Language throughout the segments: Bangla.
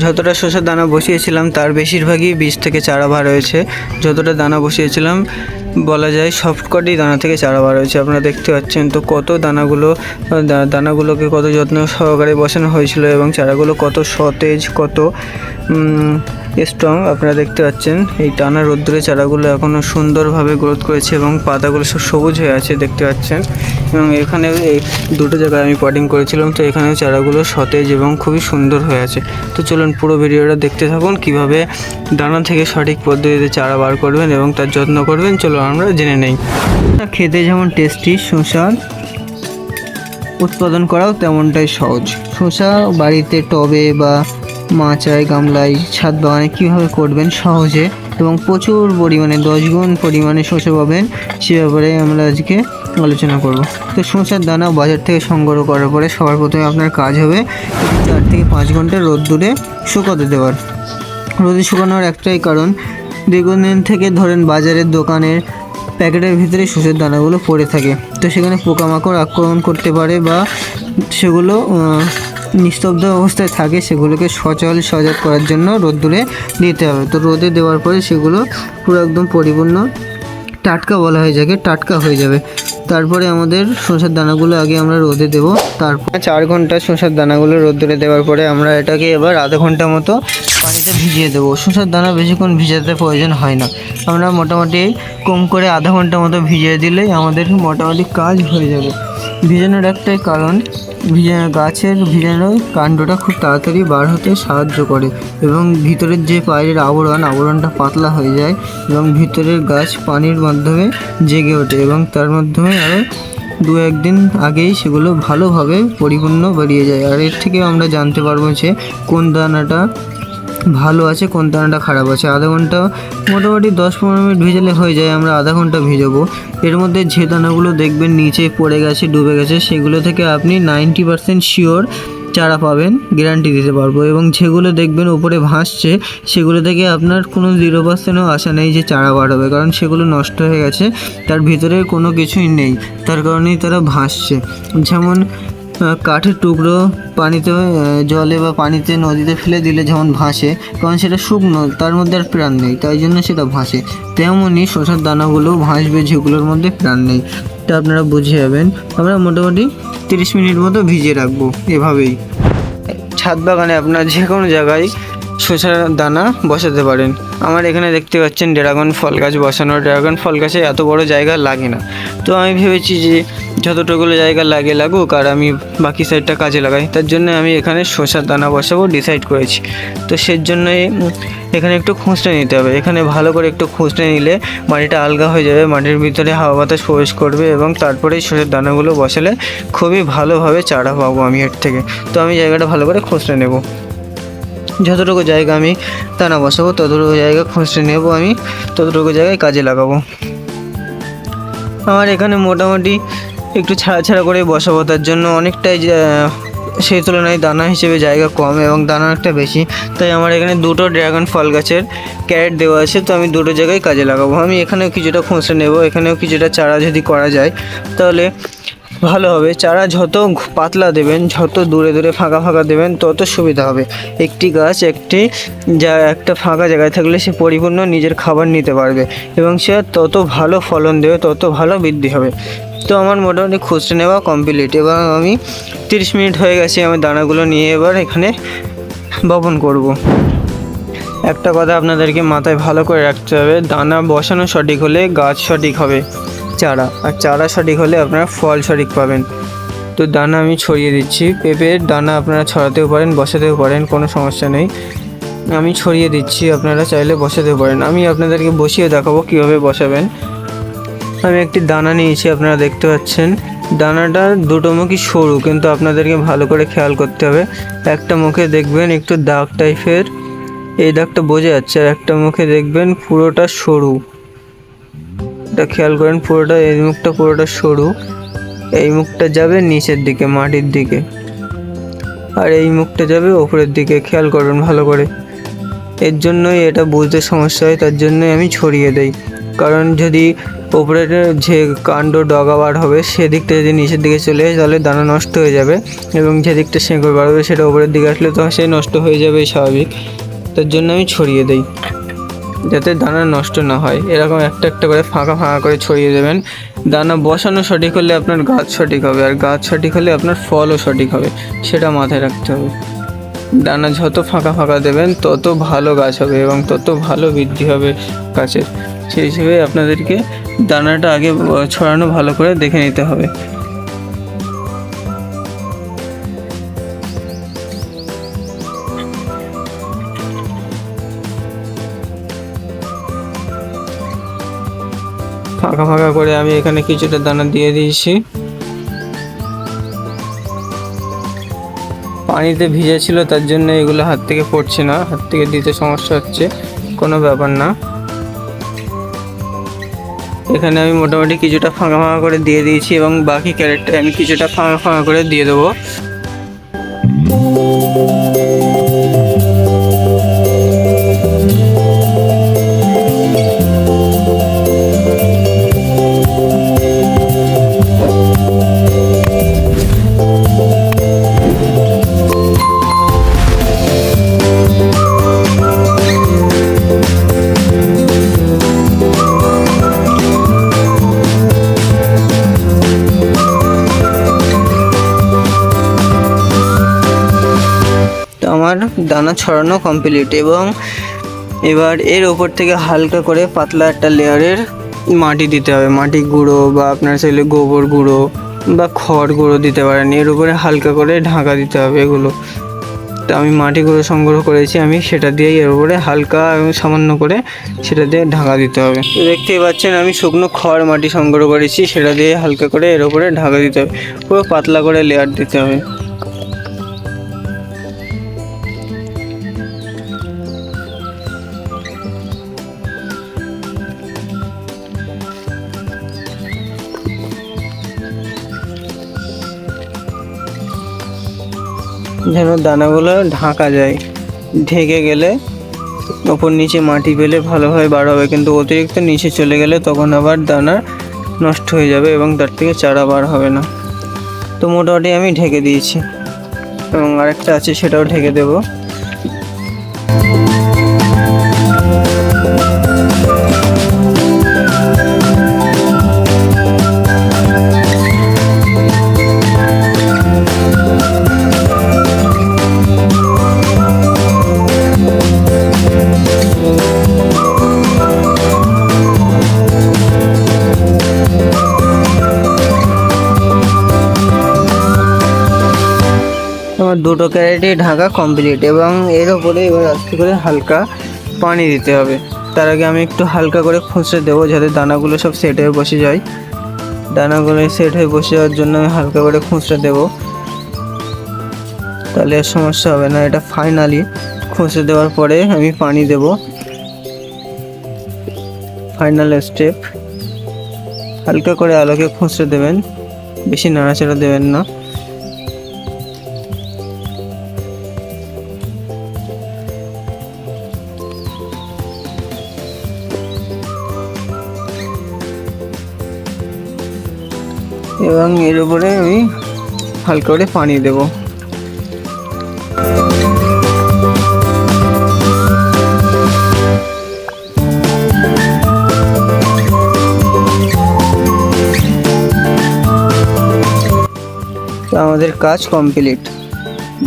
যতটা শসার দানা বসিয়েছিলাম, তার বেশিরভাগই বীজ থেকে চারা বার হয়েছে। যতটা দানা বসিয়েছিলাম, বলা যায় সবকটি দানা থেকে চারা বার হয়েছে। আপনারা দেখতে পাচ্ছেন তো কত দানাগুলো দানাগুলোকে কত যত্ন সহকারে বসানো হয়েছিল এবং চারাগুলো কত সতেজ, কত স্ট্রং আপনারা দেখতে পাচ্ছেন, এই টানা রোদ্দুরে চারাগুলো এখনও সুন্দরভাবে গ্রোথ করেছে এবং পাতাগুলো সব সবুজ হয়ে আছে, দেখতে পাচ্ছেন। এবং এখানে এই দুটো জায়গায় আমি পটিং করেছিলাম, তো এখানে চারাগুলো সতেজ এবং খুবই সুন্দর হয়ে আছে। তো চলুন পুরো ভিডিওটা দেখতে থাকুন, কীভাবে দানা থেকে সঠিক পদ্ধতিতে চারা বার করবেন এবং তার যত্ন করবেন চলো আমরা জেনে নেই। খেতে যেমন টেস্টি শসার উৎপাদন করাও তেমনটাই সহজ। শসা বাড়িতে টবে বা মাচায়, গামলায়, ছাদ বাগানে কীভাবে করবেন সহজে এবং প্রচুর পরিমাণে, দশ গুণ পরিমাণে শসা পাবেন, সে ব্যাপারে আমরা আজকে আলোচনা করব। তো শসার দানা বাজার থেকে সংগ্রহ করার পরে সবার প্রথমে আপনার কাজ হবে চার থেকে পাঁচ ঘণ্টা রোদ্দুরে শুকোতে দেওয়ার। রোদে শুকানোর একটাই কারণ, দীর্ঘদিন থেকে ধরেন বাজারের দোকানের প্যাকেটের ভিতরে শস্যের দানাগুলো পড়ে থাকে। তো সেখানে পোকামাকড় আক্রমণ করতে পারে বা সেগুলো নিস্তব্ধ অবস্থায় থাকে, সেগুলোকে সচল সজাগ করার জন্য রোদ্দুরে দিতে হবে। তো রোদে দেওয়ার পরে সেগুলো পুরো একদম পরিপূর্ণ টাটকা বলা হয়ে যাবে, টাটকা হয়ে যাবে। তারপরে আমাদের শসার দানাগুলো আগে আমরা রোদে দেব, তারপর চার ঘণ্টা শসার দানাগুলো রোদ্দুরে দেওয়ার পরে আমরা এটাকে এবার আধা ঘণ্টা মতো পানিতে ভিজিয়ে দেবো। শসার দানা বেশিক্ষণ ভিজাতে প্রয়োজন হয় না। আমরা মোটামুটি কম করে আধা ঘণ্টা মতো ভিজিয়ে দিলেই আমাদের মোটামুটি কাজ হয়ে যাবে। ভিজানোর একটাই কারণ গাছের ভিজানো কাণ্ডটা খুব তাড়াতাড়ি বার হতে সাহায্য করে এবং ভিতরের যে পায়ের আবরণ, আবরণটা পাতলা হয়ে যায় এবং ভিতরের গাছ পানির মাধ্যমে জেগে ওঠে এবং তার মাধ্যমে আরও দু একদিন আগেই সেগুলো ভালোভাবে পরিপূর্ণ বেরিয়ে যায়। আর এর থেকে আমরা জানতে পারব যে কোন দানাটা ভালো আছে, কোন দানাটা খারাপ আছে? আধা ঘণ্টা মোটামুটি দশ পনেরো মিনিট ভিজালে হয়ে যায়, আমরা আধা ঘণ্টা ভিজাবো। এর মধ্যে যে দানাগুলো দেখবেন নিচে পড়ে গেছে, ডুবে গেছে, সেগুলো থেকে আপনি নাইনটি পারসেন্ট শিওর চারা পাবেন, গ্যারান্টি দিতে পারব। এবং যেগুলো দেখবেন উপরে ভাসছে, সেগুলো থেকে আপনার কোনো জিরো পার্সেন্টও আশা নেই যে চারা বার হবে কারণ সেগুলো নষ্ট হয়ে গেছে, তার ভিতরে কোনো কিছুই নেই, তার কারণেই তারা ভাসছে। যেমন কাঠের টুকরো পানিতে জলে বা পানিতে নদীতে ফেলে দিলে যেমন ভাসে, কারণ সেটা শুকনো, তার মধ্যে আর প্রাণ নেই, তাই জন্য সেটা ভাসে। তেমনই শশার দানাগুলো ভাসবে যেগুলোর মধ্যে প্রাণ নেই। তা আপনারা বুঝে যাবেন। আমরা মোটামুটি তিরিশ মিনিট মতো ভিজিয়ে রাখব, এভাবেই। ছাদ বাগানে আপনার যে কোনো জায়গায় শসার দানা বসাতে পারেন। আমার এখানে দেখতে পাচ্ছেন ড্রাগন ফল গাছ বসানো। ড্রাগন ফল গাছে এত বড় জায়গা লাগে না। তো আমি ভেবেছি যে যতটুকুলো জায়গা লাগে লাগুক আর আমি বাকি সাইডটা কাজে লাগাই। তার জন্য আমি এখানে শসার দানা বসাবো ডিসাইড করেছি। তো সের জন্যই এখানে একটু খুঁজতে নিতে হবে। এখানে ভালো করে একটু খুঁজতে নিলে মাটিটা আলগা হয়ে যাবে, মাটির ভিতরে হাওয়া বাতাস প্রবেশ করবে এবং তারপরে শসার দানাগুলো বসালে খুবই ভালোভাবে চারা পাবো আমি এর থেকে। তো আমি জায়গাটা ভালো করে খুঁজতে নেব। যতটুকু জায়গা আমি দানা বসাবো, ততটুকু জায়গা খুঁজতে নেব আমি, ততটুকু জায়গায় কাজে লাগাবো। আমার এখানে মোটামুটি একটু ছাড়া ছাড়া করে বসাবো, তার জন্য অনেকটাই সেই তুলনায় দানা হিসেবে জায়গা কম এবং দানা একটা বেশি। তাই আমার এখানে দুটো ড্রাগন ফল গাছের ক্যারেট দেওয়া আছে, তো আমি দুটো জায়গায় কাজে লাগাবো। আমি এখানেও কিছুটা খুঁজে নেব, এখানেও কিছুটা চারা যদি করা যায়, তাহলে ভালো হবে। চারা যত পাতলা দেবেন, যত দূরে দূরে ফাঁকা ফাঁকা দেবেন, তত সুবিধা হবে। একটি গাছ একটি যা একটা ফাঁকা জায়গায় থাকলে সে পরিপূর্ণ নিজের খাবার নিতে পারবে এবং সে তত ভালো ফলন দেবে, তত ভালো বৃদ্ধি হবে। তো আমার মোটামুটি খুচরে নেওয়া কমপ্লিট এবং আমি তিরিশ মিনিট হয়ে গেছে, আমি দানাগুলো নিয়ে এবার এখানে বপন করব। একটা কথা আপনাদেরকে মাথায় ভালো করে রাখতে হবে, দানা বসানো সঠিক হলে গাছ সঠিক হবে। চারা। আর চারা সঠিক হলে আপনারা ফল সঠিক পাবেন। তো দানা আমি ছড়িয়ে দিচ্ছি। পেঁপের দানা আপনারা ছড়াতেও পারেন, বসাতেও পারেন, কোনো সমস্যা নেই। আমি ছড়িয়ে দিচ্ছি, আপনারা চাইলে বসাতেও পারেন। আমি আপনাদেরকে বসিয়ে দেখাবো কীভাবে বসাবেন। আমি একটি দানা নিয়েছি, আপনারা দেখতে পাচ্ছেন। দানাটা দুটো মুখই সরু, কিন্তু আপনাদেরকে ভালো করে খেয়াল করতে হবে। একটা মুখে দেখবেন একটু দাগ টাইপের এই দাগটা বোঝা যাচ্ছে, আর একটা মুখে দেখবেন পুরোটা সরু। এটা খেয়াল করেন, পুরোটা এই মুখটা পুরোটা সরু। এই মুখটা যাবে নিচের দিকে, মাটির দিকে। আর এই মুখটা যাবে ওপরের দিকে, খেয়াল করবেন ভালো করে। এর জন্যই এটা বুঝতে সমস্যা হয়, তার জন্যই আমি ছড়িয়ে দেই। কারণ যদি ওপরের যে কাণ্ড ডগা বার হবে, সেদিকটা যদি নিচের দিকে চলে যায় তাহলে দানা নষ্ট হয়ে যাবে এবং যেদিকটা শেঁকড় বার হবে, সেটা ওপরের দিকে আসলে তো সে নষ্ট হয়ে যাবে স্বাভাবিক। তার জন্য আমি ছড়িয়ে দিই। যাতে দানা নষ্ট না হয়। এরকম একটা একটা করে ফাঁকা ফাঁকা করে ছড়িয়ে দেবেন। দানা বসানো সঠিক হলে আপনার গাছ সঠিক হবে আর গাছ সঠিক হলে আপনার ফলও সঠিক হবে, সেটা মাথায় রাখতে হবে। দানা যত ফাঁকা ফাঁকা দেবেন, তত ভালো গাছ হবে এবং তত ভালো বৃদ্ধি হবে গাছের। সেই হিসেবে আপনাদেরকে দানাটা আগে ছড়ানো ভালো করে দেখে নিতে হবে। ফাঁকা ফাঁকা করে আমি এখানে কিছুটা দানা দিয়ে দিয়েছি। পানিতে ভিজে ছিল তার জন্য এগুলো হাত থেকে পড়ছে না। হাত থেকে দিতে সমস্যা হচ্ছে, কোনো ব্যাপার না। এখানে আমি মোটামুটি কিছুটা ফাঁকা ফাঁকা করে দিয়ে দিয়েছি এবং বাকি ক্যারেটটা আমি কিছুটা ফাঁকা ফাঁকা করে দিয়ে দেবো। দানা ছড়ানো কমপ্লিট এবং এবার এর ওপর থেকে হালকা করে পাতলা একটা লেয়ারের মাটি দিতে হবে। মাটি গুঁড়ো বা আপনার চাইলে গোবর গুঁড়ো বা খড় গুঁড়ো দিতে পারেন। এর উপরে হালকা করে ঢাকা দিতে হবে এগুলো। তো আমি মাটি গুঁড়ো সংগ্রহ করেছি, আমি সেটা দিয়েই এর উপরে হালকা এবং সামান্য করে সেটা দিয়ে ঢাকা দিতে হবে। দেখতেই পাচ্ছেন, আমি শুকনো খড় মাটি সংগ্রহ করেছি, সেটা দিয়ে হালকা করে এর উপরে ঢাকা দিতে হবে। পুরো পাতলা করে লেয়ার দিতে হবে। যেন দানাগুলো ঢাকা যায়। ঢেকে গেলে ওপর নিচে মাটি পেলে ভালোভাবে বার হবে। কিন্তু অতিরিক্ত নিচে চলে গেলে তখন আবার দানা নষ্ট হয়ে যাবে এবং তার থেকে চারা বার হবে না। তো মোটামুটি আমি ঢেকে দিয়েছি। এবং আরেকটা আছে সেটাও ঢেকে দেবো। দুটো ক্যারেটে ঢাকা কমপ্লিট এবং এর ওপরে এবার আস্তে করে হালকা পানি দিতে হবে। তার আগে আমি একটু হালকা করে খুঁচড়ে দেবো যাতে দানাগুলো সব সেট হয়ে বসে যায়। দানাগুলো সেট হয়ে বসে যাওয়ার জন্য আমি হালকা করে খুঁচড়ে দেবো। তাহলে আর সমস্যা হবে না, এটা ফাইনালি খুঁচড়ে দেওয়ার পরে আমি পানি দেব। ফাইনাল স্টেপ হালকা করে আলোকে খুঁচড়ে দেবেন, বেশি নাড়াচাড়া দেবেন না। এবং এর উপরে আমি হালকা করে পানি দেব। আমাদের কাজ কমপ্লিট।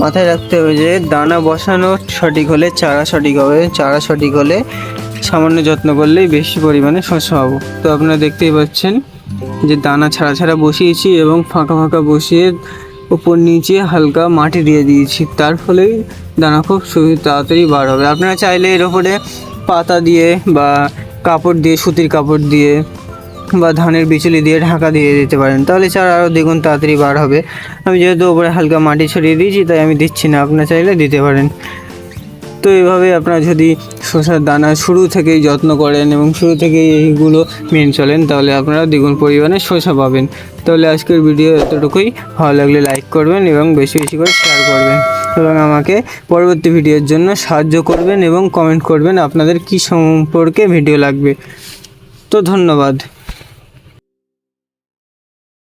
মাথায় রাখতে হবে যে দানা বসানো সঠিক হলে চারা সঠিক হবে। চারা সঠিক হলে সামান্য যত্ন করলেই বেশি পরিমাণে শস্য পাবো তো আপনারা দেখতেই পাচ্ছেন যে দানা ছাড়া ছাড়া বসিয়েছি এবং ফাঁকা ফাঁকা বসিয়ে উপর নিচে হালকা মাটি দিয়ে দিয়েছি। তার ফলেই দানা খুব তাড়াতাড়ি বার হবে। আপনারা চাইলে এর ওপরে পাতা দিয়ে বা কাপড় দিয়ে, সুতির কাপড় দিয়ে বা ধানের বিচুলি দিয়ে ঢাকা দিয়ে দিতে পারেন। তাহলে চারা আরও দ্বিগুণ তাড়াতাড়ি বার হবে। আমি যেহেতু ওপরে হালকা মাটি ছড়িয়ে দিয়েছি, তাই আমি দিচ্ছি না। আপনারা চাইলে দিতে পারেন। তো এভাবে আপনারা যদি শশার দানা শুরু থেকেই যত্ন করেন এবং শুরু থেকেই এইগুলো মেনে চলেন, তাহলে আপনারা দ্বিগুণ পরিমাণে শসা পাবেন। তাহলে আজকের ভিডিও এতটুকুই। ভালো লাগলে লাইক করবেন এবং বেশি বেশি করে শেয়ার করবেন। এবং আমাকে পরবর্তী ভিডিওর জন্য সাহায্য করবেন এবং কমেন্ট করবেন আপনাদের কি সম্পর্কে ভিডিও লাগবে। তো ধন্যবাদ।